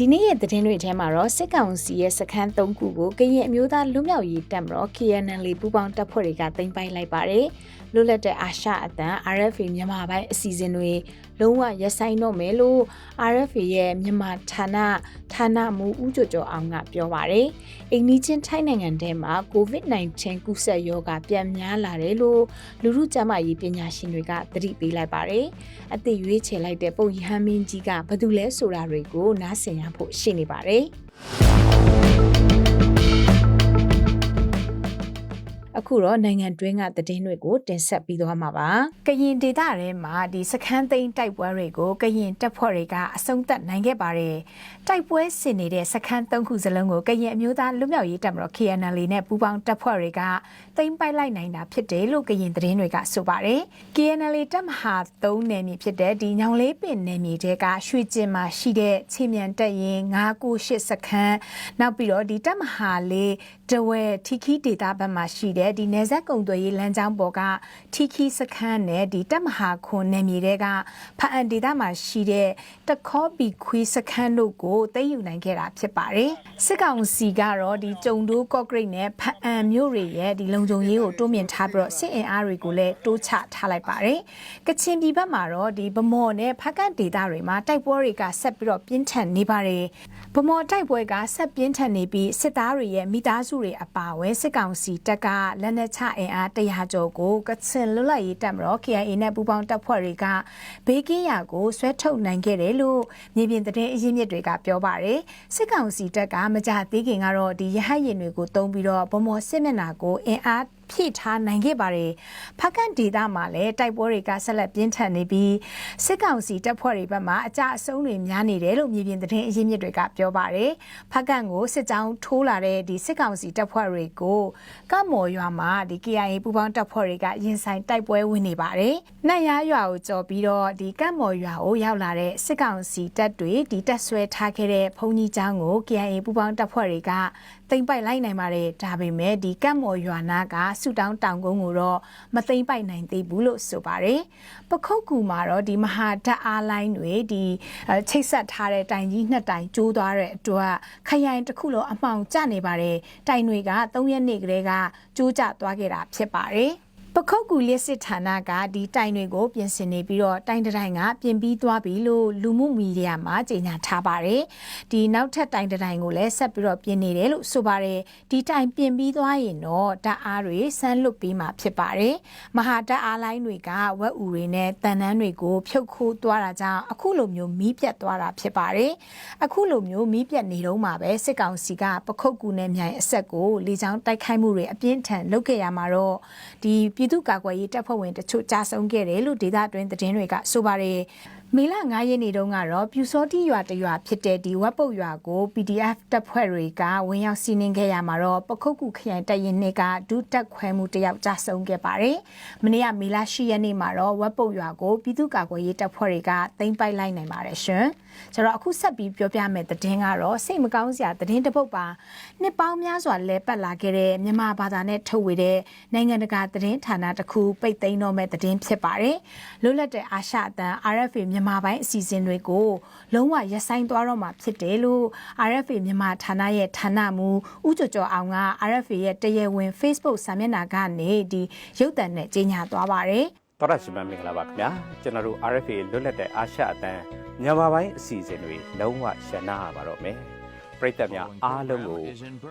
ဒီနေ့ရဲ့သတင်းတွေထဲမှာတော့စစ်ကောင်စီရဲ့စခန်း၃ခုကိုကရင်အမျိုးသားလူမျိုးရေးတပ်မတော် KNL ပူးပေါင်းတပ်ဖွဲ့တွေကတင်ပိုက်လိုက်ပါတယ်။လွတ်လပ်တဲ့အာရှအသံ RFA မြန်မာပိုင်းအစီအစဉ်တွေလုံးဝရပ်ဆိုင်းတော့မယ်လို့ RFA ရဲ့မြန်မာဌာနဌာနမှူးဦးကျော်ကျော်အောင်ကပြောပါတယ်။အိန္ဒိချင်းထိုင်းနိုင်ငံထဲမှာ COVID-19 ကူးစက်ရောဂါပြန်များလာတယ်လို့လူမှုကျန်းမာရေးပညာရှင်တွေကသတိပေးလိုက်ပါတယ်။အသက်ရွေးချယ်လိုက်တဲ့ပုံရဟန်းမင်းကြီးကဘာတူလဲဆိုတာတွေကိုနားဆင်ရဖို့ရှိနေပါတယ်။ အခုတော့နိုင်ငံတွင်းကသတင်းတွေကိုတင်ဆက်ပြီးသွားမှာပါ။ကရင်ဒေသထဲမှာဒီစခန်းသိမ်းတိုက်ပွဲတွေကိုကရင်တပ်ဖွဲ့တွေကအဆုံးသတ်နိုင်ခဲ့ပါတယ်။တိုက်ပွဲဆင်နေတဲ့စခန်း၃ခုစလုံးကိုကရင်အမျိုးသားလူမျိုးရေးတပ်မတော် KNL နဲ့ပူးပေါင်းတပ်ဖွဲ့တွေကသိမ်းပိုက်လိုက်နိုင်တာဖြစ်တယ်လို့ကရင်သတင်းတွေကဆိုပါတယ်။ KNL တပ်မဟာ3နယ်မြေဖြစ်တဲ့ဒီညောင်လေးပင်နယ်မြေတဲကရွှေကျင်မှာရှိတဲ့ခြေမြန်တပ်ရင်998စခန်းနောက်ပြီးတော့ဒီတပ်မဟာလေးတဝဲထီခီဒေတာဘက်မှာရှိတဲ့ဒီနေဆက်ကုံသွေးရေးလမ်းကြောင်းပေါ်ကထီခီစခန်းနဲ့ဒီတပ်မဟာခွန်နယ်မြေတဲကဖအန်ဒေတာမှာရှိတဲ့တခေါပီခွေးစခန်းတို့ကိုသိမ်းယူနိုင်ခဲ့တာဖြစ်ပါတယ်စစ်ကောင်စီကတော့ဒီကြုံတိုးကော့ဂရိတ်နဲ့ဖအန်မြို့တွေရဲ့ဒီလုံခြုံရေးကိုတိုးမြင့်ထားပြီးတော့စစ်အင်အားတွေကိုလည်းတိုးချထားလိုက်ပါတယ်ကချင်ပြည်ဘက်မှာတော့ဒီဗမော်နဲ့ဖကန်ဒေတာတွေမှာတိုက်ပွဲတွေကဆက်ပြီးတော့ပြင်းထန်နေပါတယ်ဗမော်တိုက်ပွဲကဆက်ပြင်းထန်နေပြီးစစ်သားတွေရဲ့မိသားစုတွေအပါအဝင်စစ်ကောင်စီတပ်ကလက်နက်ချအင်အား100ကျော်ကိုကချင်လွတ်လပ်ရေးတပ်မတော် KIA နဲ့ပူးပေါင်းတပ်ဖွဲ့တွေကဘေးကင်းရာကိုဆွဲထုတ်နိုင်ခဲ့တယ်လို့မြေပြင်သတင်းအရင်းမြစ်တွေကပြောပါတယ်စစ်ကောင်စီတပ်ကမကြသေးခင်ကတော့ဒီရဟတ်ရင်တွေကိုတုံးပြီးတော့ဗမော်စစ်မျက်နှာကိုအင်အား ဖြည့်ထားနိုင်ခဲ့ပါတယ်။ဖကန်ဒေတာမှာလည်းတိုက်ပွဲတွေကဆက်လက်ပြင်းထန်နေပြီးစစ်ကောင်စီတပ်ဖွဲ့တွေဘက်မှအကြအဆုံးတွေများနေတယ်လို့မြေပြင်သတင်းအရင်းမြစ်တွေကပြောပါတယ်။ဖကန်ကိုစစ်ကြောင်းထိုးလာတဲ့ဒီစစ်ကောင်စီတပ်ဖွဲ့တွေကိုကမော်ရွာမှာဒီ KIA ပူပေါင်းတပ်ဖွဲ့တွေကရင်ဆိုင်တိုက်ပွဲဝင်နေပါတယ်။နတ်ရရွာကိုကြော်ပြီးတော့ဒီကမော်ရွာကိုရောက်လာတဲ့စစ်ကောင်စီတပ်တွေဒီတက်ဆွဲထားခဲ့တဲ့ဘုံကြီးကျောင်းကို KIA ပူပေါင်းတပ်ဖွဲ့တွေကတိမ့်ပိုက်လိုက်နိုင်ပါတယ်ဒါပေမဲ့ဒီကတ်မော်ရွာနာကဆူတောင်းတောင်ကုန်းကိုတော့မသိမ့်ပိုက်နိုင်သေးဘူးလို့ဆိုပါတယ်ပခုတ်ကူမှာတော့ဒီမဟာဓာတ်အားလိုင်းတွေဒီချိတ်ဆက်ထားတဲ့တိုင်ကြီးနှစ်တိုင်ကျိုးသွားတဲ့အတွက်ခရိုင်တစ်ခုလုံးအမှောင်ကျနေပါတယ်တိုင်တွေက3ရက်နေ့ကလေးကကျိုးကျသွားခဲ့တာဖြစ်ပါတယ် ပခုတ်ကူလစ်စစ်ဌာနကဒီတိုင်တွေကို ပြင်ဆင်နေပြီးတော့တိုင်တိုင်ကပြင်ပြီးသွားပြီလို့လူမှုမီဒီယာမှာကြေညာထားပါတယ်။ဒီနောက်ထပ်တိုင်တိုင်ကိုလည်းဆက်ပြီးတော့ပြင်နေတယ်လို့ဆိုပါတယ်။ဒီတိုင်ပြင်ပြီးသွားရင်တော့ဓာတ်အားတွေဆန်းလွတ်ပြီးမှဖြစ်ပါတယ်။မဟာဓာတ်အားလိုင်းတွေကဝက်ဥတွေနဲ့တန်နှန်းတွေကိုဖြုတ်ခိုးသွားတာကြောင့်အခုလိုမျိုးမီးပြတ်သွားတာဖြစ်ပါတယ်။အခုလိုမျိုးမီးပြတ်နေတော့မှပဲစစ်ကောင်စီကပခုတ်ကူနဲ့မြိုင်အဆက်ကိုလေကြောင်းတိုက်ခိုက်မှုတွေအပြင်းထန်လုပ်ခဲ့ရမှာတော့ဒီပြည်သူ့ကာကွယ်ရေးတပ်ဖွဲ့ဝင်တချို့ကြာဆုံးခဲ့တယ်လို့ဒေသတွင်းသတင်းတွေကဆိုပါတယ် မေလ9ရက်နေ့တုန်းကတော့ပြူစောတိရွာတရွာဖြစ်တဲ့ဒီဝက်ပုတ်ရွာကို PDF တပ်ဖွဲ့တွေကဝင်ရောက်စီးနင်းခဲ့ရမှာတော့ပခုတ်ကူခရိုင်တပ်ရင်းနှစ်ကဒုတက်ခွဲမှုတယောက်ကြာဆုံးခဲ့ပါတယ်။မနေ့ကမေလ10ရက်နေ့မှာတော့ဝက်ပုတ်ရွာကိုပြည်သူ့ကာကွယ်ရေးတပ်ဖွဲ့တွေကသိမ်းပိုက်လိုက်နိုင်ပါတယ်ရှင်။ဆိုတော့အခုဆက်ပြီးပြောပြမယ့်သတင်းကတော့စိတ်မကောင်းစရာသတင်းတစ်ပုဒ်ပါ။နှစ်ပေါင်းများစွာလဲပတ်လာခဲ့တဲ့မြန်မာဘာသာနဲ့ထုတ်ဝေတဲ့နိုင်ငံတကာသတင်းဌာနတစ်ခုပိတ်သိမ်းတော့မဲ့သတင်းဖြစ်ပါတယ်။လွတ်လပ်တဲ့အာရှအသံ RFA မြန်မာပိုင်းအစီအစဉ်တွေကိုလုံးဝရပ်ဆိုင်းသွားတော့မှာဖြစ်တယ်လို့ RFA မြန်မာဌာနရဲ့ဌာနမှူးဦးကျော်ကျော်အောင်က RFA ရဲ့တရားဝင် Facebook စာမျက်နှာကနေဒီရုပ်သံနဲ့ကြေညာသွားပါတယ်။တော်ရရှိမမင်္ဂလာပါခင်ဗျာကျွန်တော်တို့ RFA လွတ်လပ်တဲ့အာရှအသံမြန်မာပိုင်းအစီအစဉ်တွေလုံးဝရှင်းနာပါတော့မယ် ပရိသတ်များအားလုံးကို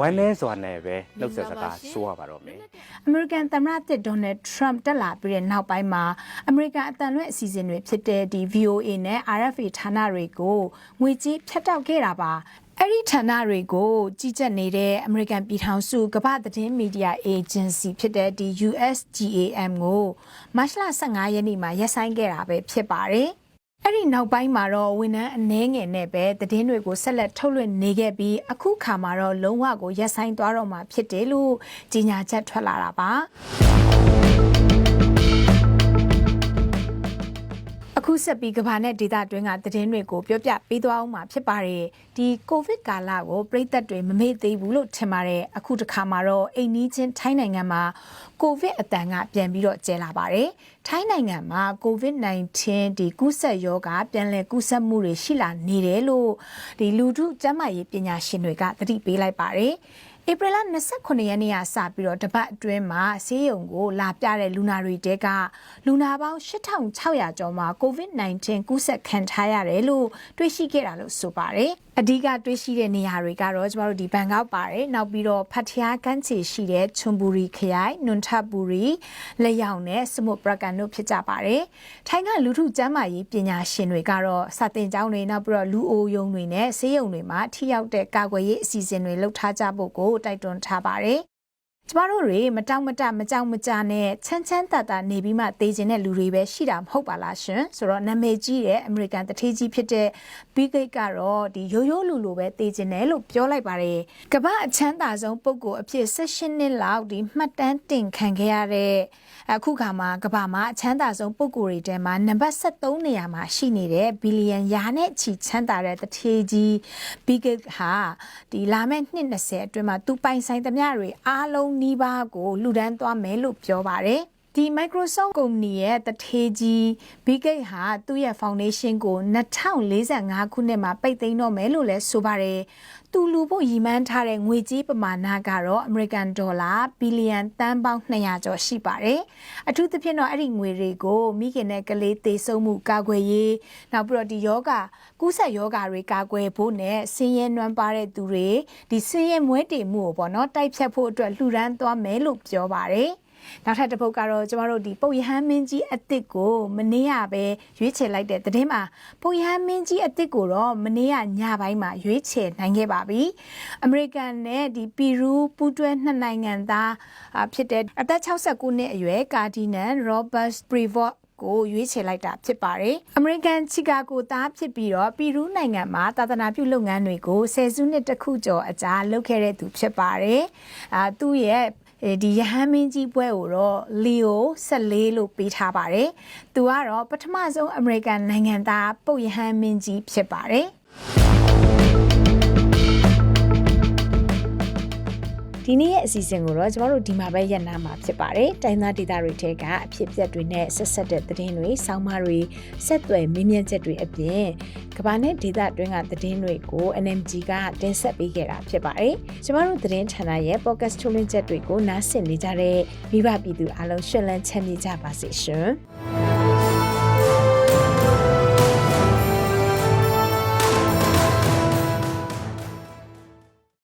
ဝမ်းနည်းစွာနဲ့ပဲနှုတ်ဆက်စကားဆိုရပါတော့မယ်အမေရိကန်သမ္မတတစ်ဒေါ်နယ်ထရမ့်တက်လာပြီးတဲ့နောက်ပိုင်းမှာအမေရိကန်အတန်လွဲ့အစီအစဉ်တွေဖြစ်တဲ့ဒီ VOA နဲ့ RFA ဌာနတွေကိုငွေကြေးဖြတ်တောက်ခဲ့တာပါအဲ့ဒီဌာနတွေကိုကြီးကြပ်နေတဲ့အမေရိကန်ပြည်ထောင်စုကမ္ဘာသတင်းမီဒီယာအေဂျင်စီဖြစ်တဲ့ဒီ USGAM ကိုမတ်လ15ရက်နေ့မှာရပ်ဆိုင်းခဲ့တာပဲဖြစ်ပါတယ် အဲ့ဒီနောက်ပိုင်းမှာတော့ဝန်ထမ်းအနှဲငယ်နဲ့ပဲသတင်းတွေကိုဆက်လက်ထုတ်လွှင့်နေခဲ့ပြီးအခုခါမှာတော့လုံးဝကိုရက်ဆိုင်သွားတော့မှာဖြစ်တယ်လို့ကြေညာချက်ထွက်လာတာပါ ဆက်ပြီးကဘာနဲ့ဒေတာတွင်းကသတင်းတွေကိုပြောပြပေးသွားအောင်မှာဖြစ်ပါတယ်ဒီကိုဗစ်ကာလကိုပြည်သက်တွေမမေ့သေးဘူးလို့ထင်ပါတယ်အခုတစ်ခါမှာတော့အိမ်နီးချင်းထိုင်းနိုင်ငံမှာကိုဗစ်အတန်ကပြန်ပြီးတော့ကျဲလာပါတယ်ထိုင်းနိုင်ငံမှာ COVID-19 ဒီကူးစက်ရောဂါပြန်လည်ကူးစက်မှုတွေရှိလာနေတယ်လို့ဒီလူထုကျန်းမာရေးပညာရှင်တွေကသတိပေးလိုက်ပါတယ် ဧပြီလ29ရက်နေ့ကစပြီးတော့တပတ်အတွင်းမှာဆေးရုံကိုလာပြတဲ့လူနာတွေတဲကလူနာပေါင်း8600ကျော်မှာ COVID-19 ကူးစက်ခံထားရတယ်လို့တွေ့ရှိခဲ့တာလို့ဆိုပါတယ်။အဓိကတွေ့ရှိတဲ့နေရာတွေကတော့ကျမတို့ဒီဘန်ကောက်ပါတယ်။နောက်ပြီးတော့ဖတ်ထျားကမ်းခြေရှိတဲ့ချွန်ဘူရီခရိုင်၊နွန်ထဘူရီလက်ရောင်နဲ့စမုတ်ပရကန်တို့ဖြစ်ကြပါတယ်။ထိုင်းကလူထုကျန်းမာရေးပညာရှင်တွေကတော့စာသင်ကျောင်းတွေနောက်ပြီးတော့လူအိုယုံတွေနဲ့ဆေးရုံတွေမှာထိရောက်တဲ့ကာကွယ်ရေးအစီအစဉ်တွေလုပ်ထားကြဖို့ကိုတိုက်တွန်းထားပါတယ်။ ကျမတို့တွေမတောင့်မတမကြောက်မကြနဲ့ချမ်းချမ်းသာသာနေပြီးမှသေခြင်းတဲ့လူတွေပဲရှိတာမဟုတ်ပါလားရှင်ဆိုတော့နာမည်ကြီးတဲ့အမေရိကန်တထေးကြီးဖြစ်တဲ့ဘီဂိတ်ကတော့ဒီရိုးရိုးလူလိုပဲသေခြင်းတယ်လို့ပြောလိုက်ပါတယ်ကမ္ဘာအချမ်းသာဆုံးပုဂ္ဂိုလ်အဖြစ်16နှစ်လောက်ဒီမှတ်တမ်းတင်ခံခဲ့ရတဲ့အခုခါမှာကမ္ဘာမှာအချမ်းသာဆုံးပုဂ္ဂိုလ်တွေထဲမှာနံပါတ်73နေရာမှာရှိနေတဲ့ဘီလီယံရာနဲ့ချီချမ်းသာတဲ့တထေးကြီးဘီဂိတ်ဟာဒီလာမယ့်နှစ်20အတွင်းမှာသူပိုင်ဆိုင်သမျှတွေအားလုံးနီးပါးကိုလူဒန်းသွားမယ်လို့ပြောပါတယ် ဒီ Microsoft ကုမ္ပဏီရဲ့တထေးကြီး Bill Gates ဟာသူ့ရဲ့ foundation ကို2045ခုနှစ်မှာပိတ်သိမ်းတော့မယ်လို့လည်းဆိုပါတယ်။သူလူဖို့ရည်မှန်းထားတဲ့ငွေကြေးပမာဏကတော့ American Dollar ဘီလီယံတန်ပေါင်း200ကျော်ရှိပါတယ်။အထူးသဖြင့်တော့အဲ့ဒီငွေတွေကိုမိခင်နဲ့ကလေးသေဆုံးမှုကာကွယ်ရေးနောက်ပြီးတော့ဒီယောဂကူးစက်ယောဂတွေကာကွယ်ဖို့နဲ့ဆင်းရဲနွမ်းပါတဲ့သူတွေဒီဆင်းရဲမွဲတေမှုကိုပေါ့နော်တိုက်ဖြတ်ဖို့အတွက်လှူဒန်းသွားမယ်လို့ပြောပါတယ်။ နောက်ထပ်တစ်ပုတ်ကတော့ကျမတို့ဒီပုတ်ရဟန်းမင်းကြီးအစ်စ်ကိုမနေ့ကပဲရွေးချယ်လိုက်တဲ့သတင်းမှာပုတ်ရဟန်းမင်းကြီးအစ်စ်ကိုတော့မနေ့ကညပိုင်းမှာရွေးချယ်နိုင်ခဲ့ပါပြီအမေရိကန်နဲ့ဒီပီရူးပူးတွဲနှစ်နိုင်ငံသားဖြစ်တဲ့အသက်69နှစ်အရွယ်ကာဒီနန်ရောဘတ်ပရီဗော့ကိုရွေးချယ်လိုက်တာဖြစ်ပါတယ်။ American Chicago သားဖြစ်ပြီးတော့ပီရူးနိုင်ငံမှာသာသနာပြုလုပ်ငန်းတွေကိုဆယ်စုနှစ်တခုကျော်အကြာလုပ်ခဲ့တဲ့သူဖြစ်ပါတယ်။အာသူ့ရဲ့ ဒီရဟန်းမင်းကြီးပွဲကိုတော့ Leo 14လို့ပေးထားပါတယ်။သူကတော့ပထမဆုံးအမေရိကန်နိုင်ငံသားပုပ်ရဟန်းမင်းကြီးဖြစ်ပါတယ်။ ဒီနေ့ရဲ့အစီအစဉ်ကိုတော့ကျမတို့ဒီမှာပဲရပ်နာမှာဖြစ်ပါတယ်။တိုင်းသားဒေသတွေထဲကအဖြစ်အပျက်တွေနဲ့ဆက်ဆက်တဲ့သတင်းတွေ၊ဆောင်းပါးတွေ၊ဆက်သွယ်မင်းမြတ်ချက်တွေအပြင်ကမ္ဘာနဲ့ဒေသတွင်းကသတင်းတွေကို NMG ကတင်ဆက်ပေးခဲ့တာဖြစ်ပါတယ်။ကျမတို့သတင်းဌာနရဲ့ podcast ထုတ်လွှင့်ချက်တွေကိုနားဆင်နေကြတဲ့မိဘပြည်သူအားလုံးရှင်လန်းချမ်းမြေ့ကြပါစေရှင်။